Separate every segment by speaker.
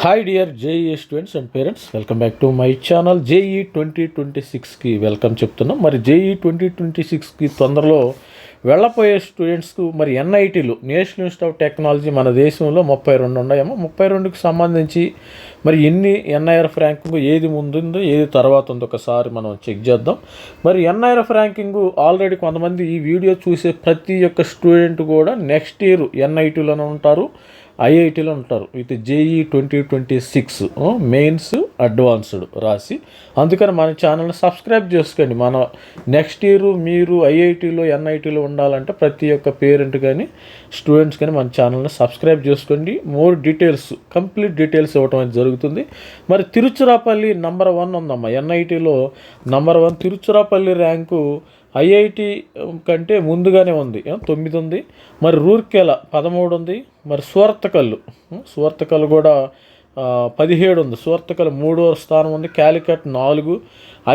Speaker 1: Hi dear JEE students and parents welcome back to my channel JEE twenty twenty సిక్స్కి welcome చెప్తున్నాం. మరి JEE twenty twenty సిక్స్కి తొందరలో వెళ్ళపోయే స్టూడెంట్స్కు మరి ఎన్ఐటీలు నేషనల్ ఇన్స్టిట్యూట్ ఆఫ్ టెక్నాలజీ మన దేశంలో ముప్పై రెండు ఉన్నాయేమో ముప్పై రెండుకి సంబంధించి మరి ఎన్ని ఎన్ఐఆర్ఎఫ్ ర్యాంకింగ్ ఏది ముందుందో ఏది తర్వాత ఉందో ఒకసారి మనం చెక్ చేద్దాం. మరి ఎన్ఐఆర్ఎఫ్ ర్యాంకింగ్ ఆల్రెడీ కొంతమంది ఈ వీడియో చూసే ప్రతి ఒక్క స్టూడెంట్ కూడా నెక్స్ట్ ఇయర్ ఎన్ఐటీలోనే ఉంటారు. ఐఐటీలో ఉంటారు. With JEE twenty twenty six mains advanced రాసి. అందుకని మన ఛానల్ని సబ్స్క్రైబ్ చేసుకోండి. మన నెక్స్ట్ ఇయర్ మీరు ఐఐటీలో ఎన్ఐటీలో ఉండాలంటే ప్రతి ఒక్క పేరెంట్ కానీ స్టూడెంట్స్ కానీ మన ఛానల్ని సబ్స్క్రైబ్ చేసుకోండి. మోర్ డీటెయిల్స్ కంప్లీట్ డీటెయిల్స్ ఇవ్వటం అనేది జరుగుతుంది. మరి తిరుచిరాపల్లి నంబర్ వన్ ఉందమ్మా. ఎన్ఐటీలో number one Tiruchirappalli rank IIT కంటే ముందుగానే ఉంది. తొమ్మిది ఉంది మరి రూర్కెల పదమూడు ఉంది మరి సువర్తకల్లు సువర్తకల్లు కూడా పదిహేడు ఉంది సువర్తకల్ మూడో స్థానం ఉంది క్యాలికట్ నాలుగు.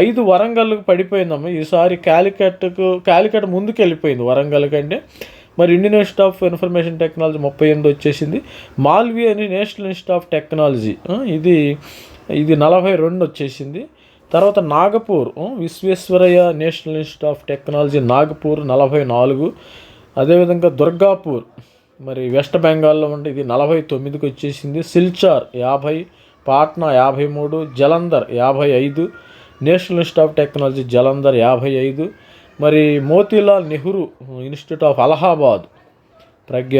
Speaker 1: ఐదు వరంగల్కు పడిపోయిందమ్మ. ఈసారి క్యాలికట్కు క్యాలికట్ ముందుకు వెళ్ళిపోయింది వరంగల్ కంటే. మరి Indian institute of information technology ముప్పై ఎనిమిది వచ్చేసింది. మాల్వి అని నేషనల్ ఇన్స్టిట్యూట్ ఆఫ్ టెక్నాలజీ ఇది ఇది నలభై రెండు వచ్చేసింది. తర్వాత Nagpur Visvesvaraya national institute of technology Nagpur నలభై నాలుగు అదేవిధంగా దుర్గాపూర్ మరి వెస్ట్ బెంగాల్లో ఉంటే ఇది నలభై తొమ్మిదికి వచ్చేసింది. సిల్చార్ యాభై పాట్నా యాభై మూడు జలంధర్ యాభై ఐదు national institute of technology Jalandhar యాభై ఐదు మరి మోతీలాల్ నెహ్రూ ఇన్స్టిట్యూట్ ఆఫ్ అలహాబాద్ ప్రజ్ఞ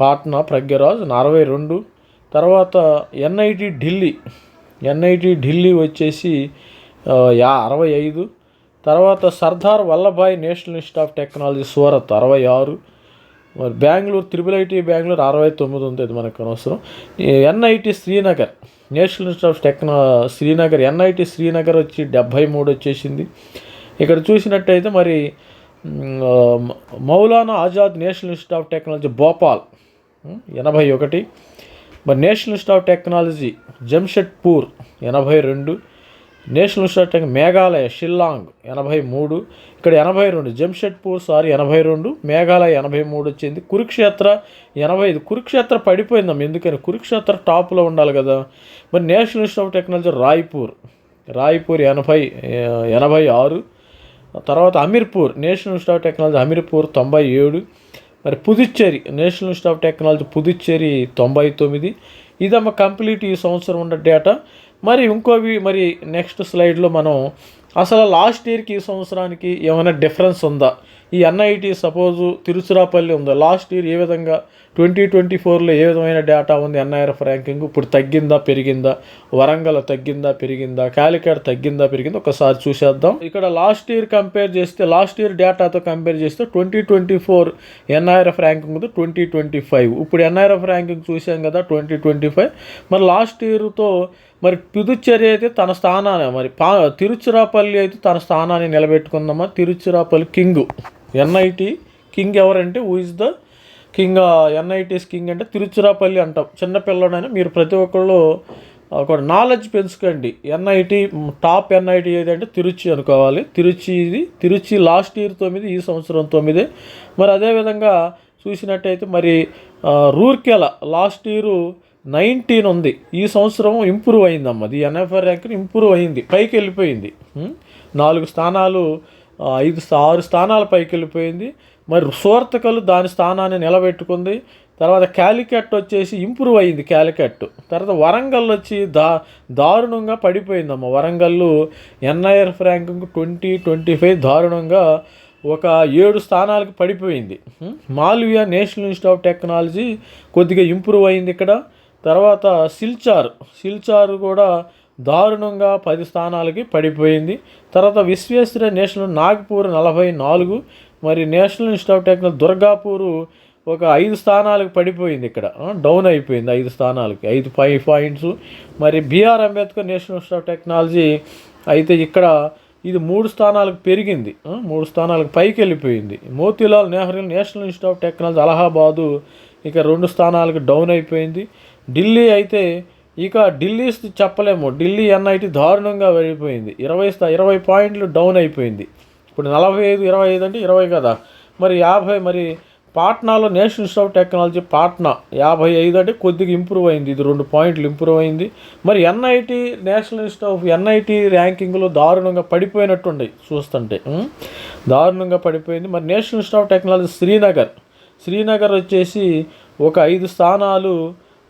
Speaker 1: పాట్నా ప్రజ్ఞరాజ్ అరవై రెండు. తర్వాత ఎన్ఐటి ఢిల్లీ ఎన్ఐటి ఢిల్లీ వచ్చేసి యా అరవై ఐదు. తర్వాత Sardar Vallabhbhai national institute of technology Surat అరవై ఆరు. మరి బెంగళూరు త్రిబుల్ ఐటీ బెంగళూరు అరవై తొమ్మిది ఉంది అది మనకు అనవసరం. NIT Srinagar national institute of techno Srinagar NIT Srinagar వచ్చి డెబ్భై మూడు వచ్చేసింది. ఇక్కడ చూసినట్టయితే మరి Maulana Azad national institute of technology Bhopal ఎనభై ఒకటి. మరి national institute of technology Jamshedpur ఎనభై రెండు national institute of Meghalaya Shillong ఎనభై మూడు ఇక్కడ ఎనభై రెండు జంషెడ్పూర్ సారీ ఎనభై రెండు మేఘాలయ ఎనభై మూడు వచ్చింది. కురుక్షేత్ర ఎనభై ఐదు. కురుక్షేత్ర పడిపోయిందాం ఎందుకని? కురుక్షేత్ర టాప్లో ఉండాలి కదా. మరి national institute of technology Raipur Raipur ఎనభై ఎనభై ఆరు తర్వాత Hamirpur national institute of technology Hamirpur తొంభై ఏడు మరి Puducherry national institute of technology Puducherry తొంభై తొమ్మిది. ఇదమ్మ కంప్లీట్ ఈ సంవత్సరం ఉన్న డేటా. మరి ఇంకోవి మరి నెక్స్ట్ స్లైడ్లో మనం అసలు లాస్ట్ ఇయర్కి ఈ సంవత్సరానికి ఏమైనా డిఫరెన్స్ ఉందా? ఈ ఎన్ఐటి సపోజు తిరుచిరాపల్లి ఉందో. లాస్ట్ ఇయర్ ఏ విధంగా ట్వంటీ ట్వంటీ ఫోర్లో ఏ విధమైన డేటా ఉంది? ఎన్ఐఆర్ఎఫ్ ర్యాంకింగ్ ఇప్పుడు తగ్గిందా పెరిగిందా? వరంగల్ తగ్గిందా పెరిగిందా? కాలికాడ్ తగ్గిందా పెరిగిందా? ఒకసారి చూసేద్దాం. ఇక్కడ లాస్ట్ ఇయర్ కంపేర్ చేస్తే లాస్ట్ ఇయర్ డేటాతో కంపేర్ చేస్తే twenty twenty four NIRF ranking twenty twenty five. ఇప్పుడు ఎన్ఐఆర్ఎఫ్ ర్యాంకింగ్ చూసాం కదా ట్వంటీ ట్వంటీ ఫైవ్. మరి లాస్ట్ ఇయర్తో మరి పుదుచ్చేరి అయితే తన స్థానాన్ని మరి పా తిరుచిరాపల్లి అయితే తన స్థానాన్ని నిలబెట్టుకుందామా తిరుచిరాపల్లి కింగ్. ఎన్ఐటి కింగ్ ఎవరంటే who is the king NITs king అంటే తిరుచిరాపల్లి అంటాం. చిన్నపిల్లడైనా మీరు ప్రతి ఒక్కళ్ళు ఒక నాలెడ్జ్ పెంచుకోండి. ఎన్ఐటి టాప్ ఎన్ఐటి ఏదంటే తిరుచి అనుకోవాలి. తిరుచి ఇది తిరుచి లాస్ట్ ఇయర్ తొమ్మిది ఈ సంవత్సరం తొమ్మిది. మరి అదేవిధంగా చూసినట్టయితే మరి రూర్కెల లాస్ట్ ఇయర్ నైన్టీన్ ఉంది. ఈ సంవత్సరం ఇంప్రూవ్ అయిందమ్మా. అది ఎన్ఎఫ్ఆర్ ర్యాంక్ ఇంప్రూవ్ అయింది. పైకి వెళ్ళిపోయింది. నాలుగు స్థానాలు ఐదు ఆరు స్థానాల పైకి వెళ్ళిపోయింది. మరి సోర్తకలు దాని స్థానాన్ని నిలబెట్టుకుంది. తర్వాత క్యాలికట్ వచ్చేసి ఇంప్రూవ్ అయింది క్యాలికట్. తర్వాత వరంగల్ వచ్చి దా దారుణంగా పడిపోయిందమ్మ. Warangal NIR ranking twenty twenty five దారుణంగా ఒక ఏడు స్థానాలకు పడిపోయింది. Malviya national institute of technology కొద్దిగా ఇంప్రూవ్ అయింది ఇక్కడ. తర్వాత సిల్చార్. సిల్చారు కూడా దారుణంగా పది స్థానాలకి పడిపోయింది. తర్వాత విశ్వేశ్వర నేషనల్ నాగ్పూర్ నలభై నాలుగు మరి national institute of technology Durgapur ఒక ఐదు స్థానాలకు పడిపోయింది ఇక్కడ. డౌన్ అయిపోయింది ఐదు స్థానాలకి ఐదు ఫైవ్ పాయింట్స్. మరి BR Ambedkar national institute of technology అయితే ఇక్కడ ఇది మూడు స్థానాలకు పెరిగింది. మూడు స్థానాలకు పైకి వెళ్ళిపోయింది. Motilal Nehru national institute of technology Allahabad ఇక రెండు స్థానాలకు డౌన్ అయిపోయింది. ఢిల్లీ అయితే ఇక ఢిల్లీ చెప్పలేము. ఢిల్లీ ఎన్ఐటి దారుణంగా వెళ్ళిపోయింది. ఇరవై స్థా ఇరవై పాయింట్లు డౌన్ అయిపోయింది. ఇప్పుడు నలభై ఐదు ఇరవై ఐదు అంటే ఇరవై కదా. మరి యాభై మరి పాట్నాలో national institute of technology Patna యాభై ఐదు అంటే కొద్దిగా ఇంప్రూవ్ అయింది. ఇది రెండు పాయింట్లు ఇంప్రూవ్ అయింది. మరి NIT national institute of NIT ర్యాంకింగ్లో దారుణంగా పడిపోయినట్టుండే చూస్తుంటే. దారుణంగా పడిపోయింది. మరి national institute of technology Srinagar. Srinagar వచ్చేసి ఒక ఐదు స్థానాలు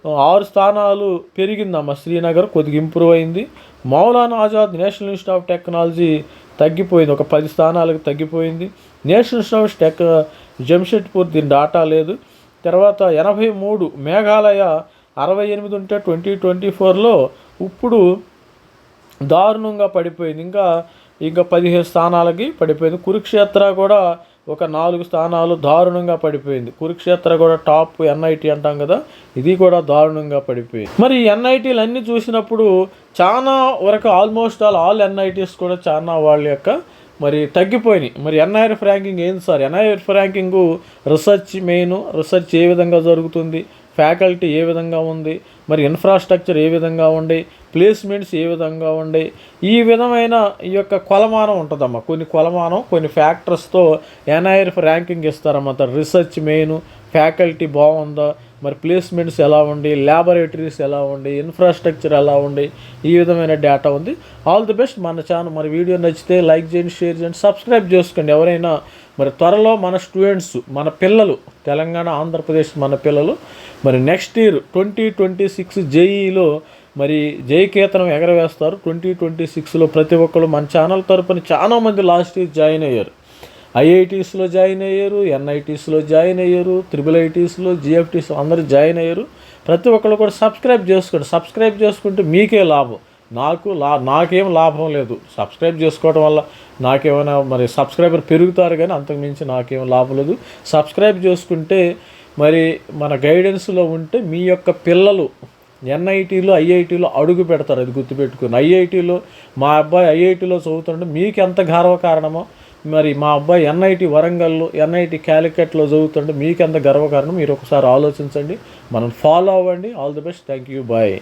Speaker 1: ఆరు స్థానాలు పెరిగిందమ్మ. శ్రీనగర్ కొద్దిగా ఇంప్రూవ్ అయింది. Maulana Azad national institute of technology తగ్గిపోయింది. ఒక పది స్థానాలకు తగ్గిపోయింది. National institute of tech Jamshedpur దీని డాటా లేదు. తర్వాత ఎనభై మూడు మేఘాలయ అరవై ఎనిమిది ఉంటే ట్వంటీ ట్వంటీ ఫోర్లో ఇప్పుడు దారుణంగా పడిపోయింది. ఇంకా ఇంకా పదిహేను స్థానాలకి పడిపోయింది. కురుక్షేత్ర కూడా ఒక నాలుగు స్థానాలు దారుణంగా పడిపోయింది. కురుక్షేత్ర కూడా టాప్ ఎన్ఐటి అంటాం కదా ఇది కూడా దారుణంగా పడిపోయింది. మరి ఎన్ఐటీలు అన్నీ చూసినప్పుడు చాలా వరకు ఆల్మోస్ట్ ఆల్ ఆల్ ఎన్ఐటీస్ కూడా చాలా వాళ్ళ యొక్క మరి తగ్గిపోయినాయి. మరి ఎన్ఐఎఫ్ ర్యాంకింగ్ ఏంది sir? NIF ranking research main research ఏ విధంగా జరుగుతుంది? ఫ్యాకల్టీ ఏ విధంగా ఉంది మరి ఇన్ఫ్రాస్ట్రక్చర్ ఏ విధంగా ఉండి ప్లేస్మెంట్స్ ఏ విధంగా ఉండి ఈ విధమైన ఈ యొక్క కొలమానం ఉంటుందమ్మా. కొన్ని కొలమానం కొన్ని ఫ్యాక్టర్స్తో ఎన్ఐఆర్ఎఫ్ ర్యాంకింగ్ ఇస్తారన్నమాట రీసెర్చ్ మెయిన్ ఫ్యాకల్టీ బాగుందా మరి ప్లేస్మెంట్స్ ఎలా ఉండి ల్యాబొరేటరీస్ ఎలా ఉండి ఇన్ఫ్రాస్ట్రక్చర్ ఎలా ఉండి ఈ విధమైన డేటా ఉంది. ఆల్ ది బెస్ట్ మన ఛానల్ మరి వీడియో నచ్చితే లైక్ చేయండి షేర్ చేయండి సబ్స్క్రైబ్ చేసుకోండి. ఎవరైనా మరి త్వరలో మన స్టూడెంట్స్ మన పిల్లలు తెలంగాణ ఆంధ్రప్రదేశ్ మన పిల్లలు మరి next year twenty twenty six జేఈలో మరి జయకేతనం ఎగరవేస్తారు. ట్వంటీ ట్వంటీ సిక్స్లో ప్రతి ఒక్కరు మన ఛానల్ తరపున చాలా మంది లాస్ట్ ఇయర్ జాయిన్ అయ్యారు. ఐఐటీస్లో జాయిన్ అయ్యారు ఎన్ఐటీస్లో జాయిన్ అయ్యారు త్రిబుల్ ఐటీస్లో జిఎఫ్టీస్ అందరూ జాయిన్ అయ్యారు. ప్రతి ఒక్కరు కూడా సబ్స్క్రైబ్ చేసుకోండి. సబ్స్క్రైబ్ చేసుకుంటే మీకే లాభం. నాకు లా నాకేం లాభం లేదు. సబ్స్క్రైబ్ చేసుకోవడం వల్ల నాకేమైనా మరి సబ్స్క్రైబర్ పెరుగుతారు కానీ అంతకు మించి నాకేం లాభం లేదు. సబ్స్క్రైబ్ చేసుకుంటే మరి మన గైడెన్స్లో ఉంటే మీ యొక్క పిల్లలు ఎన్ఐటీలో ఐఐటీలో అడుగు పెడతారు. అది గుర్తుపెట్టుకుని ఐఐటీలో మా అబ్బాయి ఐఐటీలో చదువుతుంటే మీకు ఎంత గర్వకారణమో మరి మా అబ్బాయి ఎన్ఐటి వరంగల్లో ఎన్ఐటి క్యాలికట్లో చదువుతుంటే మీకు ఎంత గర్వకారణం? మీరు ఒకసారి ఆలోచించండి. మనం ఫాలో అవ్వండి. All the best thank you bye